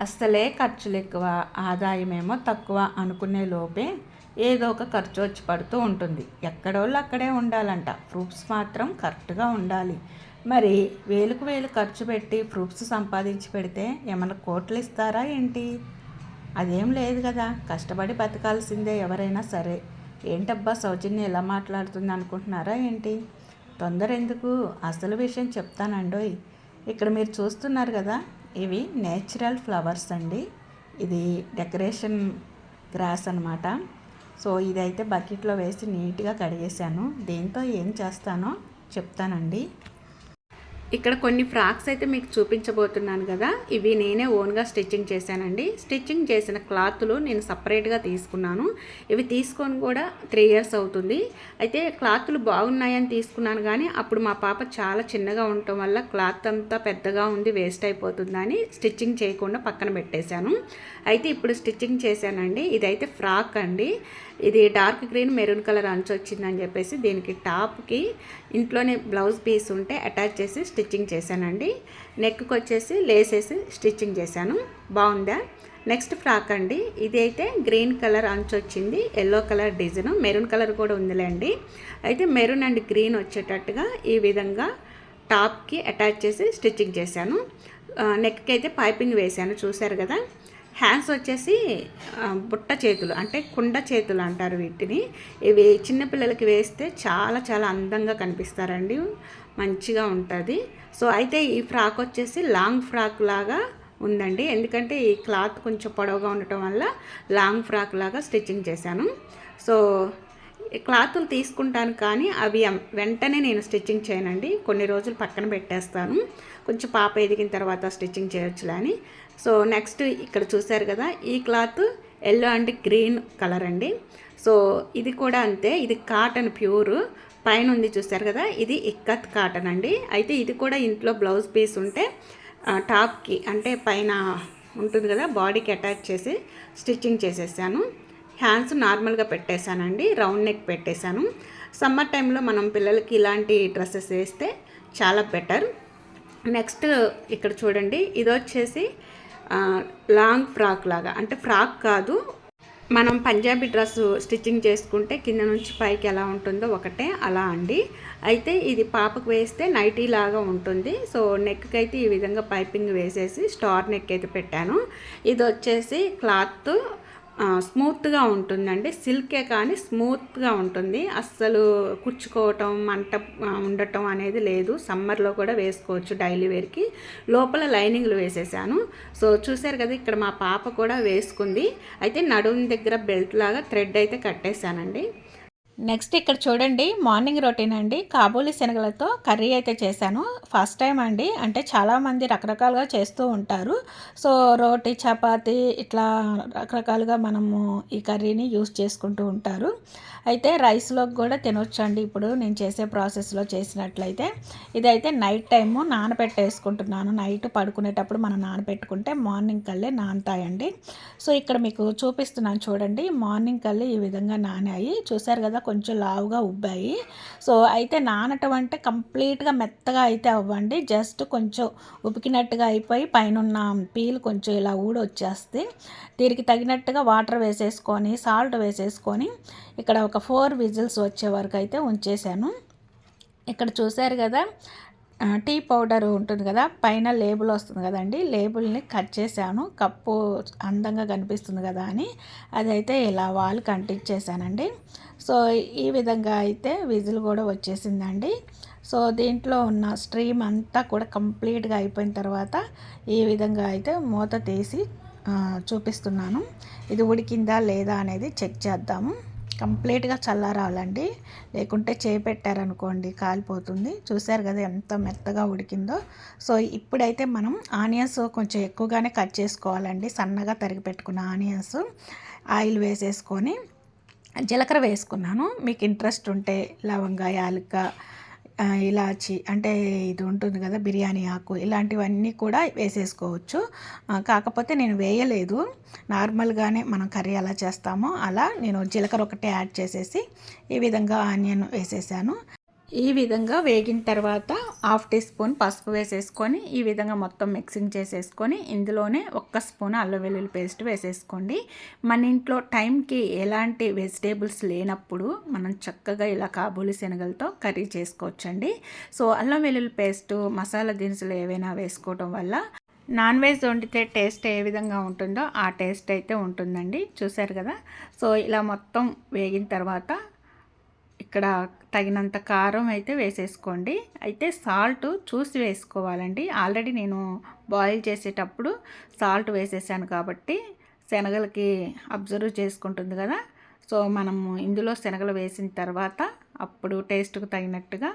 అస్సలే ఖర్చులు ఎక్కువ ఆదాయమేమో తక్కువ అనుకునే లోపే ఏదో ఒక ఖర్చు వచ్చి పడుతూ ఉంటుంది. ఎక్కడోళ్ళు అక్కడే ఉండాలంట. ప్రూఫ్స్ మాత్రం కరెక్ట్గా ఉండాలి. మరి వేలకు వేలు ఖర్చు పెట్టి ప్రూఫ్స్ సంపాదించి పెడితే ఏమైనా కోట్లు ఇస్తారా ఏంటి? అదేం లేదు కదా. కష్టపడి బతకాల్సిందే ఎవరైనా సరే. ఏంటబ్బా సౌజన్య ఎలా మాట్లాడుతుంది అనుకుంటున్నారా ఏంటి? తొందర ఎందుకు అసలు విషయం చెప్తానండోయ్. ఇక్కడ మీరు చూస్తున్నారు కదా ఇవి నేచురల్ ఫ్లవర్స్ అండి. ఇది డెకరేషన్ గ్రాస్ అనమాట సో ఇదైతే బకెట్లో వేసి నీట్గా కడిగేశాను. దీంతో ఏం చేస్తానో చెప్తానండి. ఇక్కడ కొన్ని ఫ్రాక్స్ అయితే మీకు చూపించబోతున్నాను కదా. ఇవి నేనే ఓన్గా స్టిచ్చింగ్ చేశానండి. స్టిచ్చింగ్ చేసిన క్లాత్లు నేను సపరేట్గా తీసుకున్నాను. ఇవి తీసుకొని కూడా త్రీ ఇయర్స్ అవుతుంది. అయితే క్లాత్లు బాగున్నాయని తీసుకున్నాను కానీ అప్పుడు మా పాప చాలా చిన్నగా ఉండటం వల్ల క్లాత్ అంతా పెద్దగా ఉంది వేస్ట్ అయిపోతుందని స్టిచ్చింగ్ చేయకుండా పక్కన పెట్టేశాను. అయితే ఇప్పుడు స్టిచ్చింగ్ చేశానండి. ఇదైతే ఫ్రాక్ అండి. ఇది డార్క్ గ్రీన్ మెరూన్ కలర్ అంచు వచ్చిందని చెప్పేసి దీనికి టాప్కి ఇంట్లోనే బ్లౌజ్ పీస్ ఉంటే అటాచ్ చేసి స్టిచ్చింగ్ చేశానండి. నెక్కి వచ్చేసి లేసేసి స్టిచ్చింగ్ చేశాను. బాగుందా? నెక్స్ట్ ఫ్రాక్ అండి. ఇది అయితే గ్రీన్ కలర్ అంచు వచ్చింది. Yellow colour design maroon colour కూడా ఉందిలేండి. అయితే మెరూన్ అండ్ గ్రీన్ వచ్చేటట్టుగా ఈ విధంగా టాప్కి అటాచ్ చేసి స్టిచ్చింగ్ చేశాను. Uh, నెక్కి అయితే పైపింగ్ వేశాను చూశారు కదా? హ్యాండ్స్ వచ్చేసి బుట్ట చేతులు అంటే కుండ చేతులు అంటారు వీటిని. ఇవి చిన్నపిల్లలకి వేస్తే చాలా చాలా అందంగా కనిపిస్తారండి. మంచిగా ఉంటుంది. సో అయితే ఈ ఫ్రాక్ వచ్చేసి లాంగ్ ఫ్రాక్ లాగా ఉందండి. ఎందుకంటే ఈ క్లాత్ కొంచెం పొడవుగా ఉండటం వల్ల లాంగ్ ఫ్రాక్ లాగా స్టిచ్చింగ్ చేశాను. సో క్లాతులు తీసుకుంటాను కానీ అవి వెంటనే నేను స్టిచ్చింగ్ చేయనండి. కొన్ని రోజులు పక్కన పెట్టేస్తాను. కొంచెం పాప ఎదిగిన తర్వాత స్టిచ్చింగ్ చేయొచ్చులే అని. సో నెక్స్ట్ ఇక్కడ చూసారు కదా ఈ cloth yellow and green colour అండి. సో ఇది కూడా అంతే ఇది కాటన్ ప్యూర్. పైన ఉంది చూసారు కదా ఇది ఇక్కత్ కాటన్ అండి. అయితే ఇది కూడా ఇంట్లో బ్లౌజ్ పీస్ ఉంటే టాప్కి అంటే పైన ఉంటుంది కదా బాడీకి అటాచ్ చేసి స్టిచ్చింగ్ చేసేసాను. హ్యాండ్స్ నార్మల్గా పెట్టేశానండి రౌండ్ నెక్ పెట్టేశాను. సమ్మర్ టైంలో మనం పిల్లలకి ఇలాంటి డ్రెస్సెస్ వేస్తే చాలా బెటర్. నెక్స్ట్ ఇక్కడ చూడండి ఇది వచ్చేసి లాంగ్ ఫ్రాక్ లాగా. అంటే ఫ్రాక్ కాదు మనం పంజాబీ డ్రెస్ స్టిచ్చింగ్ చేసుకుంటే కింద నుంచి పైకి ఎలా ఉంటుందో ఒకటే అలా అండి. అయితే ఇది పాపకు వేస్తే నైటీ లాగా ఉంటుంది. సో నెక్కి అయితే ఈ విధంగా పైపింగ్ వేసేసి స్టార్ నెక్ అయితే పెట్టాను. ఇది వచ్చేసి క్లాత్ స్మూత్గా ఉంటుందండి. సిల్కే కానీ స్మూత్గా ఉంటుంది. అస్సలు కుచ్చుకోవటం మంట ఉండటం అనేది లేదు. సమ్మర్లో కూడా వేసుకోవచ్చు డైలీ వేర్కి. లోపల లైనింగ్లు వేసేసాను. సో చూసారు కదా ఇక్కడ మా పాప కూడా వేసుకుంది. అయితే నడుము దగ్గర బెల్ట్ లాగా థ్రెడ్ అయితే కట్టేశానండి. నెక్స్ట్ ఇక్కడ చూడండి మార్నింగ్ రొటీన్ అండి. కాబూలి శనగలతో కర్రీ అయితే చేశాను. ఫస్ట్ టైం అండి. అంటే చాలామంది రకరకాలుగా చేస్తూ ఉంటారు. సో రోటీ చపాతి ఇట్లా రకరకాలుగా మనము ఈ కర్రీని యూస్ చేసుకుంటూ ఉంటారు. అయితే రైస్లోకి కూడా తినొచ్చు అండి ఇప్పుడు నేను చేసే ప్రాసెస్లో చేసినట్లయితే. ఇదైతే నైట్ టైము నానబెట్టేసుకుంటున్నాను. నైట్ పడుకునేటప్పుడు మనం నానబెట్టుకుంటే మార్నింగ్ కల్లే నానతాయండి. సో ఇక్కడ మీకు చూపిస్తున్నాను చూడండి. మార్నింగ్ కల్లే ఈ విధంగా నానాయి. చూసారు కదా కొంచెం లావుగా ఉబ్బాయి. సో అయితే నానటం అంటే కంప్లీట్గా మెత్తగా అయితే అవ్వండి. జస్ట్ కొంచెం ఉబికినట్టుగా అయిపోయి పైన పీల్ కొంచెం ఇలా ఊడి వచ్చేస్తే దీనికి తగినట్టుగా వాటర్ వేసేసుకొని సాల్ట్ వేసేసుకొని ఇక్కడ ఒక ఫోర్ విజిల్స్ వచ్చే వరకు అయితే ఉంచేసాను. ఇక్కడ చూశారు కదా టీ పౌడర్ ఉంటుంది కదా పైన లేబుల్ వస్తుంది కదండి లేబుల్ని కట్ చేశాను కప్పు అందంగా కనిపిస్తుంది కదా అని అదైతే ఇలా వాల్కి అంటించేసానండి సో ఈ విధంగా అయితే విజిల్ కూడా వచ్చేసిందండి. సో దీంట్లో ఉన్న స్ట్రీమ్ అంతా కూడా కంప్లీట్గా అయిపోయిన తర్వాత ఈ విధంగా అయితే మూత తీసి చూపిస్తున్నాను. ఇది ఉడికిందా లేదా అనేది చెక్ చేద్దాము. కంప్లీట్గా చల్లారాలండి. లేకుంటే చేపెట్టారనుకోండి కాలిపోతుంది. చూసారు కదా ఎంత మెత్తగా ఉడికిందో. సో ఇప్పుడైతే మనం ఆనియన్స్ కొంచెం ఎక్కువగానే కట్ చేసుకోవాలండి. సన్నగా తరిగి పెట్టుకున్న ఆనియన్స్ ఆయిల్ వేసేసుకొని జీలకర్ర వేసుకున్నాను. మీకు ఇంట్రెస్ట్ ఉంటే లవంగా యాలక్క ఇలాచి అంటే ఇది ఉంటుంది కదా బిర్యానీ ఆకు ఇలాంటివన్నీ కూడా వేసేసుకోవచ్చు. కాకపోతే నేను వేయలేదు. నార్మల్గానే మనం కర్రీ ఎలా చేస్తామో అలా నేను జీలకర్ర ఒకటే యాడ్ చేసేసి ఈ విధంగా ఆనియన్ వేసేసాను. ఈ విధంగా వేగిన తర్వాత హాఫ్ టీ స్పూన్ పసుపు వేసేసుకొని ఈ విధంగా మొత్తం మిక్సింగ్ చేసేసుకొని ఇందులోనే ఒక్క స్పూన్ అల్లం వెల్లుల్లి పేస్ట్ వేసేసుకోండి. మన ఇంట్లో టైంకి ఎలాంటి వెజిటేబుల్స్ లేనప్పుడు మనం చక్కగా ఇలా కాబూలి శనగలతో కర్రీ చేసుకోవచ్చండి. సో అల్లం వెల్లుల్లి పేస్ట్ మసాలా దినుసులు ఏవైనా వేసుకోవడం వల్ల నాన్ వెజ్ వండితే టేస్ట్ ఏ విధంగా ఉంటుందో ఆ టేస్ట్ అయితే ఉంటుందండి. చూసారు కదా? సో ఇలా మొత్తం వేగిన తర్వాత ఇక్కడ తగినంత కారం అయితే వేసేసుకోండి. అయితే సాల్ట్ చూసి వేసుకోవాలండి. ఆల్రెడీ నేను బాయిల్ చేసేటప్పుడు సాల్ట్ వేసేసాను కాబట్టి శనగలకి అబ్జర్వ్ చేసుకుంటుంది కదా. సో మనము ఇందులో శనగలు వేసిన తర్వాత అప్పుడు టేస్ట్కు తగినట్టుగా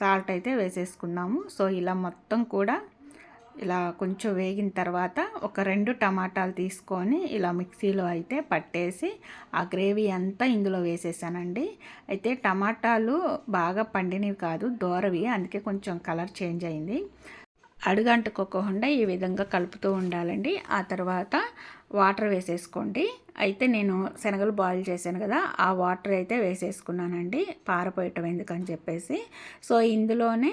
సాల్ట్ అయితే వేసేసుకుందాము. సో ఇలా మొత్తం కూడా ఇలా కొంచెం వేగిన తర్వాత ఒక రెండు టమాటాలు తీసుకొని ఇలా మిక్సీలో అయితే పట్టేసి ఆ గ్రేవీ అంతా ఇందులో వేసేసానండి. అయితే టమాటాలు బాగా పండినవి కాదు దోరవి అందుకే కొంచెం కలర్ చేంజ్ అయింది. అడుగంటుకోకుండా ఈ విధంగా కలుపుతూ ఉండాలండి. ఆ తర్వాత వాటర్ వేసేసుకోండి. అయితే నేను శనగలు బాయిల్ చేశాను కదా ఆ వాటర్ అయితే వేసేసుకున్నానండి. పారపోయటం ఎందుకని చెప్పేసి. సో ఇందులోనే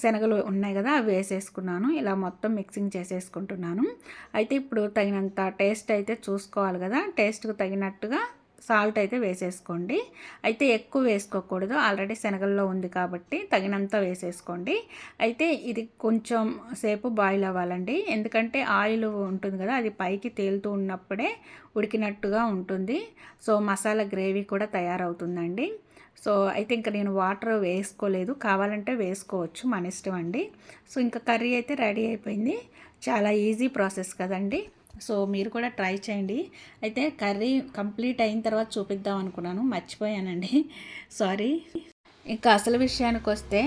శనగలు ఉన్నాయి కదా అవి వేసేసుకున్నాను. ఇలా మొత్తం మిక్సింగ్ చేసేసుకుంటున్నాను. అయితే ఇప్పుడు తగినంత టేస్ట్ అయితే చూసుకోవాలి కదా టేస్ట్కి తగినట్టుగా సాల్ట్ అయితే వేసేసుకోండి. అయితే ఎక్కువ వేసుకోకూడదు ఆల్రెడీ శనగల్లో ఉంది కాబట్టి తగినంత వేసేసుకోండి. అయితే ఇది కొంచెం సేపు బాయిల్ అవ్వాలండి. ఎందుకంటే ఆయిల్ ఉంటుంది కదా అది పైకి తేలుతూ ఉన్నప్పుడే ఉడికినట్టుగా ఉంటుంది. సో మసాలా గ్రేవీ కూడా తయారవుతుందండి. సో అయితే ఇంకా నేను వాటర్ వేసుకోలేదు. కావాలంటే వేసుకోవచ్చు మన ఇష్టం అండి. సో ఇంకా కర్రీ అయితే రెడీ అయిపోయింది. చాలా ఈజీ ప్రాసెస్ కదండి. సో మీరు కూడా ట్రై చేయండి. అయితే కర్రీ కంప్లీట్ అయిన తర్వాత చూపిద్దాం అనుకున్నాను. మర్చిపోయానండి. సారీ ఇంకా అసలు విషయానికి వస్తే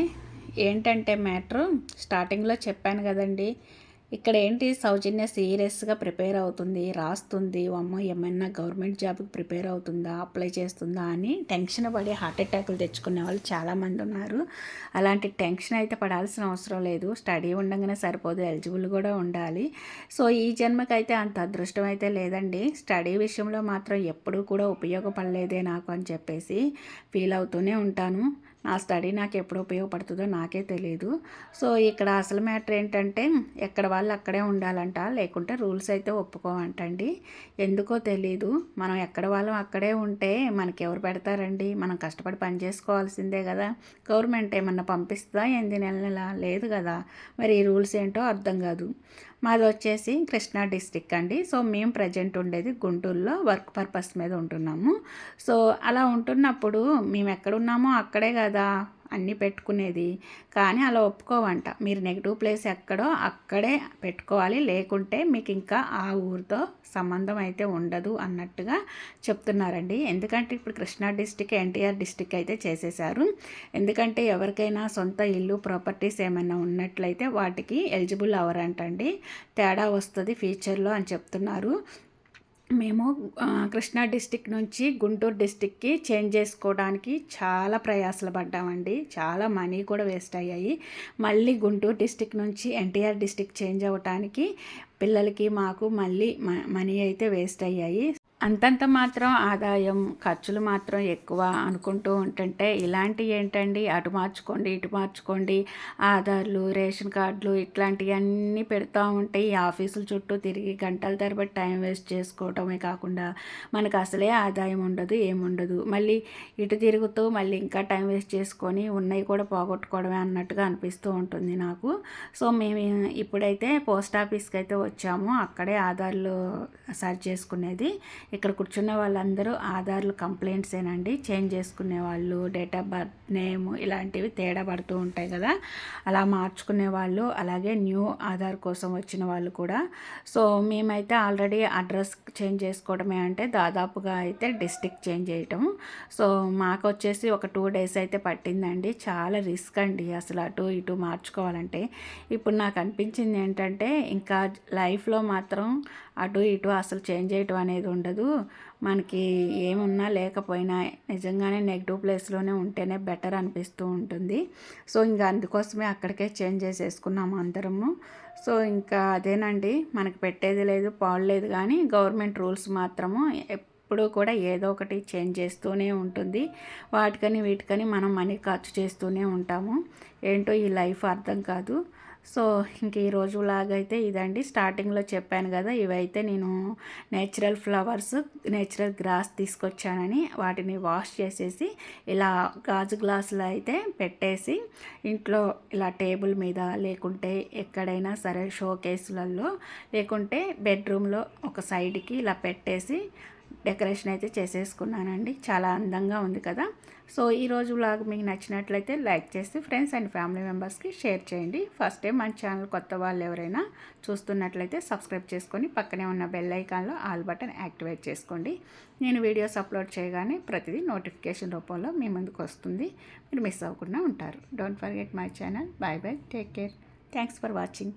ఏంటంటే మ్యాటర్ స్టార్టింగ్లో చెప్పాను కదండి. ఇక్కడ ఏంటి? సౌజన్య సీరియస్గా ప్రిపేర్ అవుతుంది రాస్తుంది. అమ్మ ఏమైనా గవర్నమెంట్ జాబ్కి ప్రిపేర్ అవుతుందా? అప్లై చేస్తుందా? అని టెన్షన్ పడి హార్ట్ అటాక్లు తెచ్చుకునే వాళ్ళు చాలామంది ఉన్నారు. అలాంటి టెన్షన్ అయితే పడాల్సిన అవసరం లేదు. స్టడీ ఉండగానే సరిపోదు. ఎలిజిబుల్ కూడా ఉండాలి. సో ఈ జన్మకైతే అంత అదృష్టం అయితే లేదండి. స్టడీ విషయంలో మాత్రం ఎప్పుడూ కూడా ఉపయోగపడలేదే నాకు అని చెప్పేసి ఫీల్ అవుతూనే ఉంటాను. నా స్టడీ నాకు ఎప్పుడు ఉపయోగపడుతుందో నాకే తెలియదు సో ఇక్కడ అసలు మ్యాటర్ ఏంటంటే ఎక్కడ వాళ్ళు అక్కడే ఉండాలంట లేకుంటే రూల్స్ అయితే ఒప్పుకోమంటండి ఎందుకో తెలియదు మనం ఎక్కడ వాళ్ళం అక్కడే ఉంటే మనకి ఎవరు పెడతారండి? మనం కష్టపడి పని చేసుకోవాల్సిందే కదా. గవర్నమెంట్ ఏమన్నా పంపిస్తుందా ఎనిమిది నెల నెల? లేదు కదా. మరి ఈ రూల్స్ ఏంటో అర్థం కాదు. మాది వచ్చేసి కృష్ణా డిస్టిక్ అండి. సో మేము ప్రజెంట్ ఉండేది గుంటూరులో వర్క్ పర్పస్ మీద ఉంటున్నాము. సో అలా ఉంటున్నప్పుడు మేము ఎక్కడున్నామో అక్కడే కదా అన్నీ పెట్టుకునేది. కానీ అలా ఒప్పుకోవంట. మీరు నెగిటివ్ ప్లేస్ ఎక్కడో అక్కడే పెట్టుకోవాలి. లేకుంటే మీకు ఇంకా ఆ ఊరితో సంబంధం అయితే ఉండదు అన్నట్టుగా చెప్తున్నారండి. ఎందుకంటే ఇప్పుడు కృష్ణా డిస్టిక్ ఎన్టీఆర్ డిస్టిక్ అయితే చేసేసారు ఎందుకంటే ఎవరికైనా సొంత ఇల్లు ప్రాపర్టీస్ ఏమైనా ఉన్నట్లయితే వాటికి ఎలిజిబుల్ అవరంటండి తేడా వస్తుంది ఫ్యూచర్లో అని చెప్తున్నారు. మేము కృష్ణా డిస్టిక్ నుంచి గుంటూరు డిస్టిక్కి చేంజ్ చేసుకోవడానికి చాలా ప్రయాసలు పడ్డామండి. చాలా మనీ కూడా వేస్ట్ అయ్యాయి. మళ్ళీ గుంటూరు డిస్టిక్ నుంచి ఎన్టీఆర్ డిస్టిక్ చేంజ్ అవ్వటానికి పిల్లలకి మాకు మళ్ళీ మనీ అయితే వేస్ట్ అయ్యాయి. అంతంత మాత్రం ఆదాయం ఖర్చులు మాత్రం ఎక్కువ అనుకుంటూ ఉంటుంటే ఇలాంటివి ఏంటండి? అటు మార్చుకోండి ఇటు మార్చుకోండి. ఆధార్లు రేషన్ కార్డులు ఇట్లాంటివన్నీ పెడతా ఉంటే ఈ ఆఫీసుల చుట్టూ తిరిగి గంటల తరబడి టైం వేస్ట్ చేసుకోవటమే కాకుండా మనకు అసలే ఆదాయం ఉండదు ఏముండదు. మళ్ళీ ఇటు తిరుగుతూ మళ్ళీ ఇంకా టైం వేస్ట్ చేసుకొని ఉన్నవి కూడా పోగొట్టుకోవడమే అన్నట్టుగా అనిపిస్తూ ఉంటుంది నాకు. సో మేము ఇప్పుడైతే పోస్ట్ ఆఫీస్కి అయితే వచ్చాము. అక్కడే ఆధార్లు సర్చ్ చేసుకునేది. ఇక్కడ కూర్చున్న వాళ్ళందరూ ఆధార్లు కంప్లైంట్సేనండి చేంజ్ చేసుకునే వాళ్ళు డేట్ ఆఫ్ బర్త్ నేమ్ ఇలాంటివి తేడా పడుతూ ఉంటాయి కదా. అలా మార్చుకునే వాళ్ళు అలాగే న్యూ ఆధార్ కోసం వచ్చిన వాళ్ళు కూడా. సో మేమైతే ఆల్రెడీ అడ్రస్ చేంజ్ చేసుకోవడమే అంటే దాదాపుగా అయితే డిస్టిక్ చేంజ్ చేయటం. సో మాకు వచ్చేసి ఒక టూ డేస్ అయితే పట్టిందండి. చాలా రిస్క్ అండి అసలు అటు ఇటు మార్చుకోవాలంటే. ఇప్పుడు నాకు అనిపించింది ఏంటంటే ఇంకా లైఫ్లో మాత్రం అటు ఇటు అసలు చేంజ్ చేయటం అనేది ఉండదు. మనకి ఏమున్నా లేకపోయినా నిజంగానే నెగిటివ్ ప్లేస్లోనే ఉంటేనే బెటర్ అనిపిస్తూ ఉంటుంది. సో ఇంకా అందుకోసమే అక్కడికే చేంజ్ చేసేసుకున్నాము అందరము. సో ఇంకా అదేనండి మనకి పెట్టేది లేదు పాడలేదు కానీ గవర్నమెంట్ రూల్స్ మాత్రము ఎప్పుడూ కూడా ఏదో ఒకటి చేంజ్ చేస్తూనే ఉంటుంది. వాటికని వీటికని మనం మనీ ఖర్చు చేస్తూనే ఉంటాము. ఏంటో ఈ లైఫ్ అర్థం కాదు. సో ఇంక ఈరోజు లాగా లాగైతే ఇదండి. స్టార్టింగ్లో చెప్పాను కదా ఇవైతే నేను నేచురల్ ఫ్లవర్స్ నేచురల్ గ్రాస్ తీసుకొచ్చానని వాటిని వాష్ చేసేసి ఇలా గాజు గ్లాసులో అయితే పెట్టేసి ఇంట్లో ఇలా టేబుల్ మీద లేకుంటే ఎక్కడైనా సరే షో కేసులలో లేకుంటే బెడ్రూమ్లో ఒక సైడ్కి ఇలా పెట్టేసి డెకరేషన్ అయితే చేసేసుకున్నానండి. చాలా అందంగా ఉంది కదా. సో ఈరోజు వ్లాగ్ మీకు నచ్చినట్లయితే లైక్ చేసి ఫ్రెండ్స్ అండ్ ఫ్యామిలీ మెంబర్స్కి షేర్ చేయండి. ఫస్ట్ టైం మన ఛానల్ కొత్త వాళ్ళు ఎవరైనా చూస్తున్నట్లయితే సబ్స్క్రైబ్ చేసుకొని పక్కనే ఉన్న బెల్ ఐకాన్లో ఆల్ బటన్ యాక్టివేట్ చేసుకోండి. నేను వీడియోస్ అప్లోడ్ చేయగానే ప్రతిదీ నోటిఫికేషన్ రూపంలో మీ ముందుకు వస్తుంది. మీరు మిస్ అవ్వకుండా ఉంటారు. Don't forget my channel bye bye take care thanks for watching